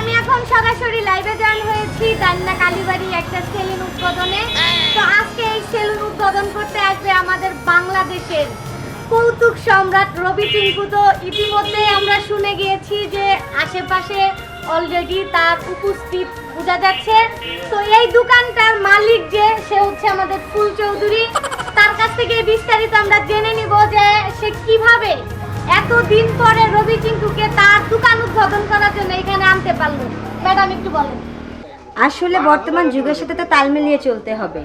আমি এখন সরাসরি লাইভে জয়েন হয়েছি, দান্না কালীবাড়ি একটা সেলুন উদ্বোধনে। তো আজকে এই সেলুন উদ্বোধন করতে আসবে আমাদের বাংলাদেশের কৌতুক সম্রাট রবি চিঙ্কু তো ইতিমধ্যে আমরা শুনে গিয়েছি যে আশেপাশে অলরেডি তার উপস্থিত বোঝা যাচ্ছে। তো এই দোকানটার মালিক যে, সে হচ্ছে আমাদের ফুল চৌধুরী তার কাছ থেকে বিস্তারিত আমরা জেনে নিব যে সে কীভাবে এতদিন পরে রবি চিঙ্কুকে তার দোকান উদ্বোধন করার জন্য এখানে আনতে পারল। ম্যাডাম, একটু বলেন। আসলে বর্তমান যুগের সাথে তো তাল মিলিয়ে চলতে হবে।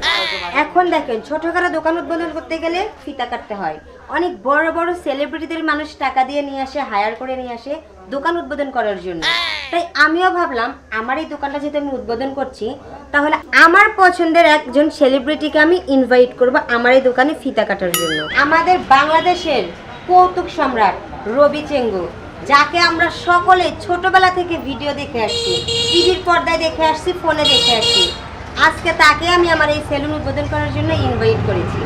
এখন দেখেন, ছোটখাটো দোকান উদ্বোধন করতে গেলে ফিতা কাটতে হয়। অনেক বড় বড় সেলিব্রিটিদের মানুষ টাকা দিয়ে নিয়ে আসে হায়ার করে নিয়ে আসে দোকান উদ্বোধন করার জন্য। তাই আমিও ভাবলাম, আমার এই দোকানটা যেহেতু আমি উদ্বোধন করছি, তাহলে আমার পছন্দের একজন সেলিব্রিটিকে আমি ইনভাইট করব আমার এই দোকানে ফিতা কাটার জন্য। আমাদের বাংলাদেশের কৌতুক সম্রাট রবি চেঙ্গু, যাকে আমরা সকলে ছোটবেলা থেকে ভিডিও দেখে আসছি, টিভির পর্দায় দেখে আসছি, ফোনে দেখে আসছি। আজকে তাকে আমি আমার এই সেলুন উদ্বোধন করার জন্য ইনভাইট করেছি।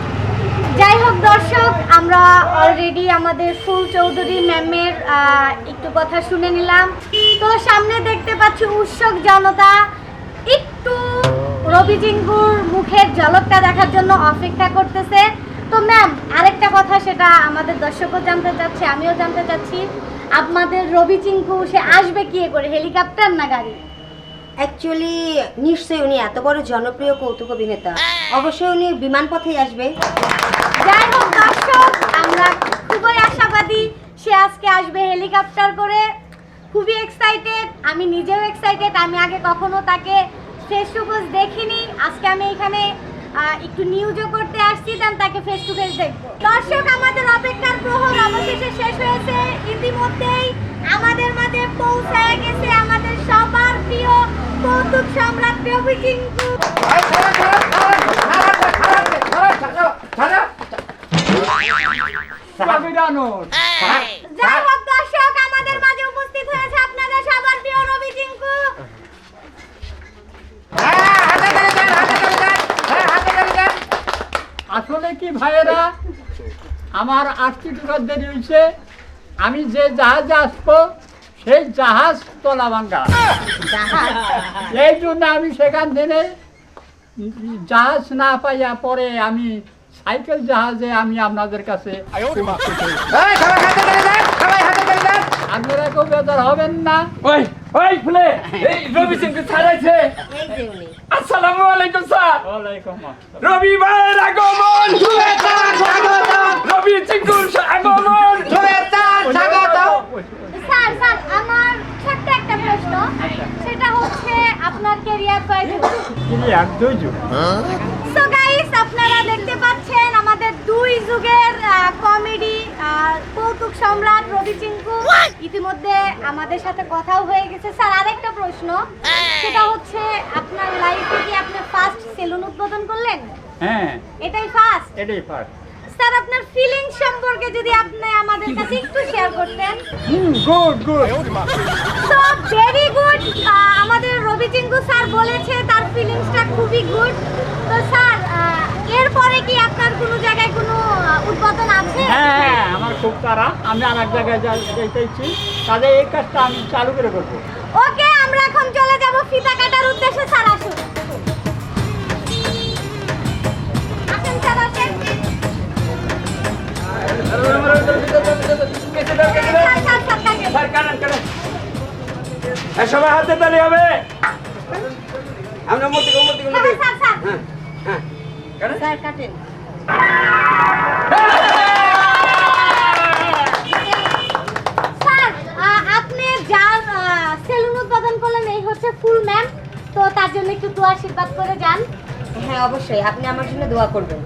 যাই হোক দর্শক, আমরা অলরেডি আমাদের ফুল চৌধুরী ম্যামের একটু কথা শুনে নিলাম। তো সামনে দেখতে পাচ্ছি উৎসুক জনতা। একটু রবি জিঙ্গুর মুখের ঝলকটা দেখার জন্য অপেক্ষা করতেছে। তো ম্যাম আরেকটা কথা সেটা আমাদের দর্শকও জানতে চাচ্ছে আমিও জানতে চাচ্ছি। আপনাদের রবি চিঙ্কু সে আসবে কি করে হেলিকপ্টার না গাড়ি? অ্যাকচুয়ালি নিশ্চয়ই উনি এত বড় জনপ্রিয় কৌতুক অভিনেতা। অবশ্যই উনি বিমান পথেই আসবে। যাই হোক দর্শক আমরা খুবই আশাবাদী সে আজকে আসবে হেলিকপ্টার করে। খুবই এক্সাইটেড আমি নিজেও এক্সাইটেড আমি আগে কখনো তাকে শেষ দেখিনি। আজকে আমি এখানে একটু নিউজও করতে আসছি দেন তাকে ফেস টু ফেস দেখব। দর্শক আমাদের অপেক্ষার প্রহর অবশেষে শেষ হয়েছে। ইতিমধ্যেই আমাদের মাঝে পৌঁছায় গেছে আমাদের সবার প্রিয় কৌতুক সম্রাট রবি যাই হোক ভাইয়েরা আমার আসতে টাকা দেরি হয়েছে আমি যে জাহাজে আসব সেই জাহাজ তোলা ভাঙ্গা। এই জন্য আমি সেখান থেকে জাহাজ না পাইয়া পরে আমি সাইকেল জাহাজে আমি আপনাদের কাছে আপনারা কেউ বেজার হবেন না। ওই ওই ফুলে এই রবি সিং ছাড়াইছে। আসসালামু আলাইকুম স্যার। ওয়ালাইকুম। রবি শুভেচ্ছা স্বাগতম রবি চিঙ্কুর আগমন শুভেচ্ছা স্বাগতম স্যার স্যার আমার ছোট্ট একটা প্রশ্ন সেটা হচ্ছে আপনার ক্যারিয়ার কয়দিন ক্লিয়ার দুই যুগ সো গাইস আপনারা দেখতে পাচ্ছেন আমাদের দুই যুগের কমেডি কৌতুক সম্রাট রবি চিঙ্কু ইতিমধ্যে আমাদের সাথে কথাও হয়ে গেছে। স্যার আরেকটা প্রশ্ন। সেটা হচ্ছে আপনার লাইফে কি আপনি ফার্স্ট সেলুন উদ্বোধন করলেন? হ্যাঁ। এটাই ফার্স্ট এটাই ফার্স্ট স্যার আপনার ফিলিংস সম্পর্কে যদি আপনি আমাদের কাছে একটু শেয়ার করতেন। Good good so very good আমাদের রবি চিঙ্কু স্যার বলেছে ফিলিংসটা খুবই গুড তো স্যার এরপরে কি আপনার কোনো জায়গায় কোনো উদ্বোধন আছে? হ্যাঁ আমার খুব তারা আমি আর এক জায়গায় যাইতেছি তাহলে এই কাজটা আমি চালু করে করব ওকে আমরা এখন চলে যাব ফিতা কাটার উদ্দেশ্যে। স্যার আসুন। স্যার সবাই হাতে তালি হবে। আমরা মূর্তি মূর্তি স্যার স্যার স্যার। হ্যাঁ হ্যাঁ। স্যার কাটেন। স্যার আপনি যার সেলুন উদ্বোধন করলেন এই হচ্ছে ফুল ম্যাম। তো তার জন্য একটু দোয়া আশীর্বাদ করে যান। হ্যাঁ অবশ্যই। আপনি আমার জন্য দোয়া করবেন।